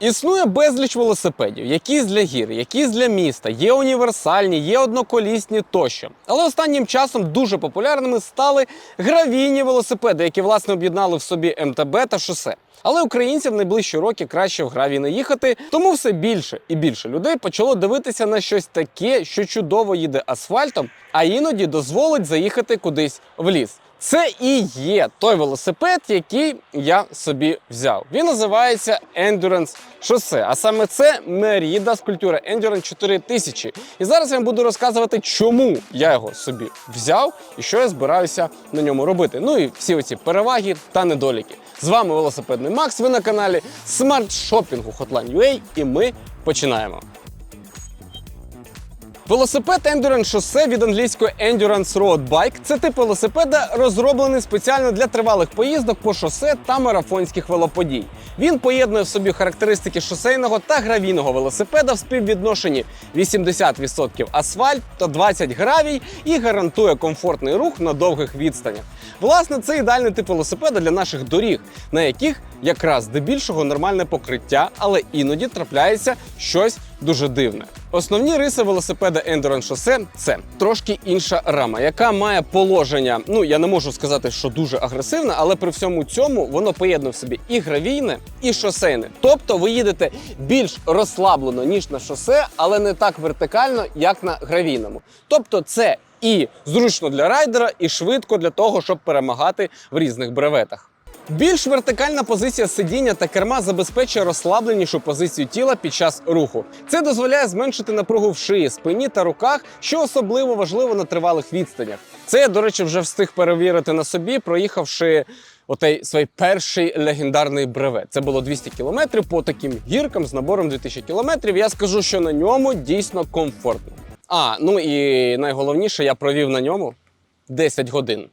Існує безліч велосипедів, якісь для гір, якісь для міста, є універсальні, є одноколісні тощо. Але останнім часом дуже популярними стали гравійні велосипеди, які власне об'єднали в собі МТБ та шосе. Але українцям найближчі роки краще в гравій не їхати, тому все більше і більше людей почало дивитися на щось таке, що чудово їде асфальтом, а іноді дозволить заїхати кудись в ліс. Це і є той велосипед, який я собі взяв. Він називається Endurance Шосе. А саме це Merida з культури Endurance 4000. І зараз я вам буду розказувати, чому я його собі взяв і що я збираюся на ньому робити. Ну і всі оці переваги та недоліки. З вами велосипедний Макс. Ви на каналі Smart Shopping Hotline.ua і ми починаємо. Велосипед Endurance шосе від англійської Endurance Road Bike – це тип велосипеда, розроблений спеціально для тривалих поїздок по шосе та марафонських велоподій. Він поєднує в собі характеристики шосейного та гравійного велосипеда в співвідношенні 80% асфальт та 20 гравій і гарантує комфортний рух на довгих відстанях. Власне, це ідеальний тип велосипеда для наших доріг, на яких якраз здебільшого нормальне покриття, але іноді трапляється щось дуже дивне. Основні риси велосипеда Endurance Шосе це трошки інша рама, яка має положення. Ну я не можу сказати, що дуже агресивне, але при всьому цьому воно поєднує в собі і гравійне, і шосейне. Тобто ви їдете більш розслаблено ніж на шосе, але не так вертикально, як на гравійному. Тобто, це і зручно для райдера, і швидко для того, щоб перемагати в різних бреветах. Більш вертикальна позиція сидіння та керма забезпечує розслабленішу позицію тіла під час руху. Це дозволяє зменшити напругу в шиї, спині та руках, що особливо важливо на тривалих відстанях. Це я, до речі, вже встиг перевірити на собі, проїхавши отей свій перший легендарний бревет. Це було 200 кілометрів по таким гіркам з набором 2000 кілометрів. Я скажу, що на ньому дійсно комфортно. А, ну і найголовніше, я провів на ньому 10 годин.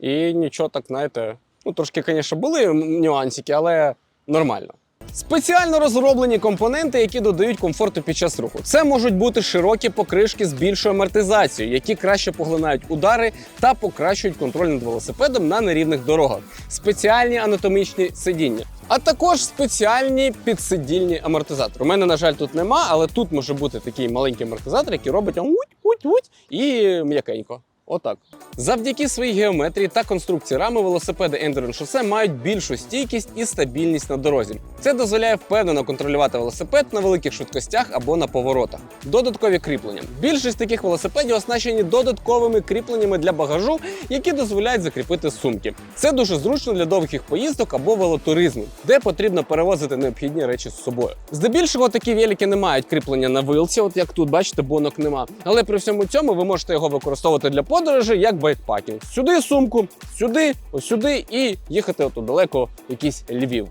І нічого так, знаєте, ну трошки, звісно, були нюансики, але нормально. Спеціально розроблені компоненти, які додають комфорту під час руху. Це можуть бути широкі покришки з більшою амортизацією, які краще поглинають удари та покращують контроль над велосипедом на нерівних дорогах, спеціальні анатомічні сидіння, а також спеціальні підсидільні амортизатори. У мене, на жаль, тут нема, але тут може бути такий маленький амортизатор, який робить уть-уть-уть і м'якенько. Отак. Завдяки своїй геометрії та конструкції рами велосипеди Endurance шосе мають більшу стійкість і стабільність на дорозі. Це дозволяє впевнено контролювати велосипед на великих швидкостях або на поворотах. Додаткові кріплення. Більшість таких велосипедів оснащені додатковими кріпленнями для багажу, які дозволяють закріпити сумки. Це дуже зручно для довгих поїздок або велотуризму, де потрібно перевозити необхідні речі з собою. Здебільшого такі велики не мають кріплення на вилці, от як тут, бачите, бонок нема. Але при всьому цьому ви можете його використовувати для подорожі як байкпакінг. Сюди сумку, сюди, сюди і їхати отут далеко, в якийсь Львів.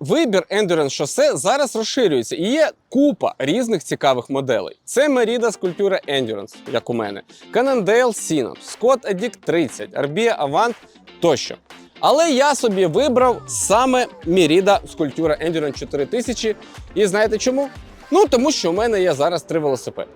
Вибір Endurance шосе зараз розширюється і є купа різних цікавих моделей. Це Merida культури Endurance, як у мене, Cannondale Synapse, Scott Addict 30, Arbia Avant тощо. Але я собі вибрав саме Merida культури Endurance 4000. І знаєте чому? Ну тому що у мене є зараз три велосипеди.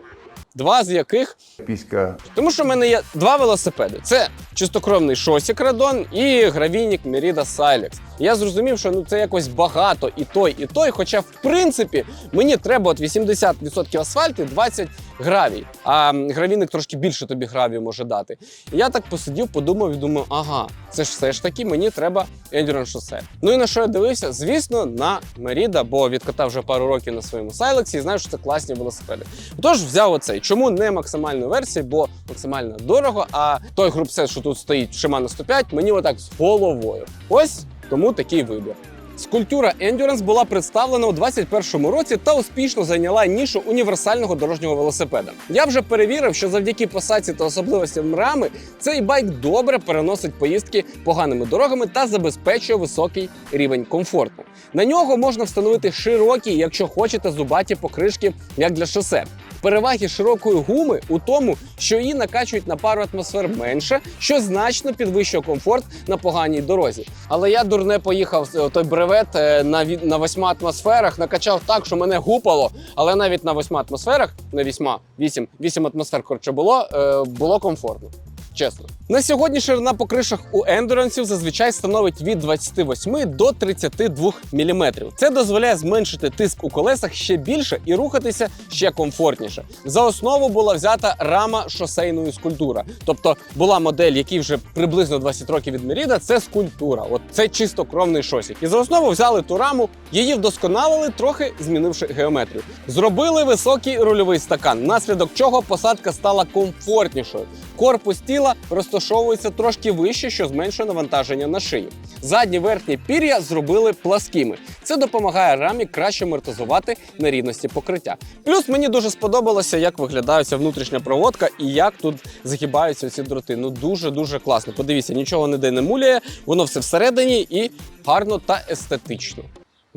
Два з яких Піська тому що в мене є два велосипеди: це чистокровний Шосік Радон і гравійник Merida Silex. Я зрозумів, що ну це якось багато і той, і той. Хоча, в принципі, мені треба от 80% асфальту, 20 гравій. А гравійник трошки більше тобі гравію може дати. І я так посидів, подумав і думав, ага, це ж все ж таки мені треба Endurance шосе. Ну і на що я дивився? Звісно, на Merida, бо відкатав вже пару років на своєму Silex і знаю, що це класні велосипеди. Тож взяв оцей. Чому не максимальну версію? Бо максимально дорого, а той групсет, що тут стоїть Shimano 105, мені отак з головою. Ось тому такий вибір. Скульптура Endurance була представлена у 2021 році та успішно зайняла нішу універсального дорожнього велосипеда. Я вже перевірив, що завдяки посадці та особливостям рами цей байк добре переносить поїздки поганими дорогами та забезпечує високий рівень комфорту. На нього можна встановити широкі, якщо хочете, зубаті покришки, як для шосе. Переваги широкої гуми у тому, що її накачують на пару атмосфер менше, що значно підвищує комфорт на поганій дорозі. Але я дурне поїхав е, той бревет е, на на восьма атмосферах, накачав так, що мене гупало. Але навіть на восьма атмосферах, на вісьма, вісім, вісім атмосфер коротше було, е, було комфортно. Чесно. На сьогодні ширина по кришах у ендурансів зазвичай становить від 28 до 32 мм. Це дозволяє зменшити тиск у колесах ще більше і рухатися ще комфортніше. За основу була взята рама шосейної скульптура. Тобто була модель, якій вже приблизно 20 років від Меріда. Це скульптура. От це чистокровний шосік. І за основу взяли ту раму, її вдосконалили, трохи змінивши геометрію. Зробили високий рульовий стакан, наслідок чого посадка стала комфортнішою. Корпус тіла розташовується трошки вище, що зменшує навантаження на шию. Задні верхні пір'я зробили пласкими. Це допомагає рамі краще амортизувати нерівності покриття. Плюс мені дуже сподобалося, як виглядає ця внутрішня проводка і як тут загибаються ці дроти. Ну дуже дуже класно. Подивіться, нічого ніде не муляє, воно все всередині і гарно та естетично.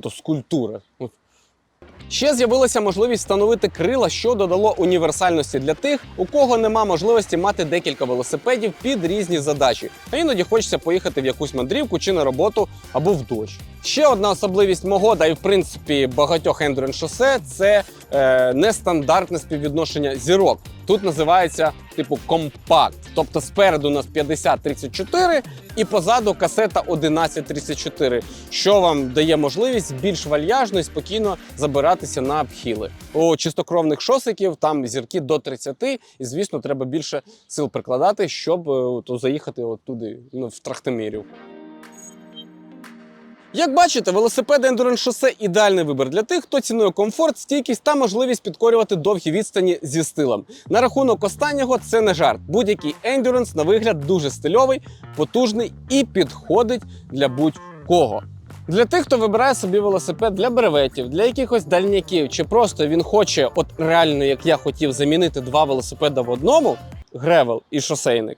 То скульптура. Ще з'явилася можливість встановити крила, що додало універсальності для тих, у кого нема можливості мати декілька велосипедів під різні задачі. А іноді хочеться поїхати в якусь мандрівку чи на роботу або в дощ. Ще одна особливість мого, да і в принципі багатьох ендрюн шосе це е, нестандартне співвідношення зірок. Тут називається типу компакт. Тобто спереду у нас 50-34 і позаду касета 11-34, що вам дає можливість більш вальяжно і спокійно забиратися на обхіли. У чистокровних шосиків там зірки до 30, і звісно, треба більше сил прикладати, щоб е, то заїхати от туди, ну, в Трахтимірів. Як бачите, велосипед Endurance Chaussee – ідеальний вибір для тих, хто цінує комфорт, стійкість та можливість підкорювати довгі відстані зі стилем. На рахунок останнього це не жарт. Будь-який Endurance на вигляд дуже стильовий, потужний і підходить для будь-кого. Для тих, хто вибирає собі велосипед для бреветів, для якихось дальняків, чи просто він хоче, от реально, як я хотів, замінити два велосипеда в одному гревел і шосейник.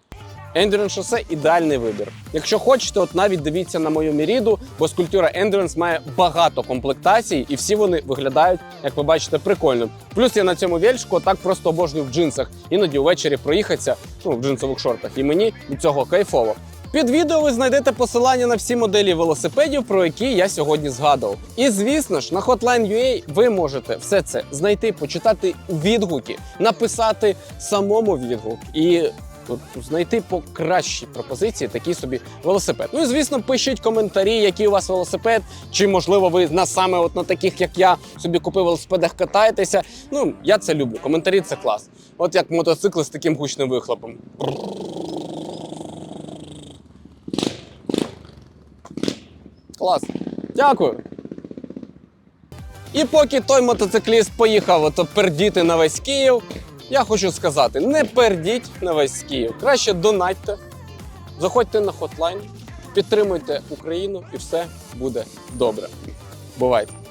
Endurance Chaussee – ідеальний вибір. Якщо хочете, от навіть дивіться на мою міріду, бо скульптура Endurance має багато комплектацій, і всі вони виглядають, як ви бачите, прикольно. Плюс я на цьому вельчику так просто обожнюю в джинсах. Іноді увечері проїхатися ну, в джинсових шортах. І мені від цього кайфово. Під відео ви знайдете посилання на всі моделі велосипедів, про які я сьогодні згадував. І звісно ж, на Hotline.ua ви можете все це знайти, почитати відгуки, написати самому відгук і знайти по кращій пропозиції такий собі велосипед. Ну і звісно, пишіть коментарі, який у вас велосипед, чи можливо ви на саме от на таких, як я, собі купив велосипедах, катаєтеся. Ну я це люблю. Коментарі це клас. От як мотоцикли з таким гучним вихлопом. Клас. Дякую. І поки той мотоцикліст поїхав ото пердіти на весь Київ, я хочу сказати: не пердіть на весь Київ. Краще донатьте, заходьте на хотлайн, підтримуйте Україну і все буде добре. Бувайте!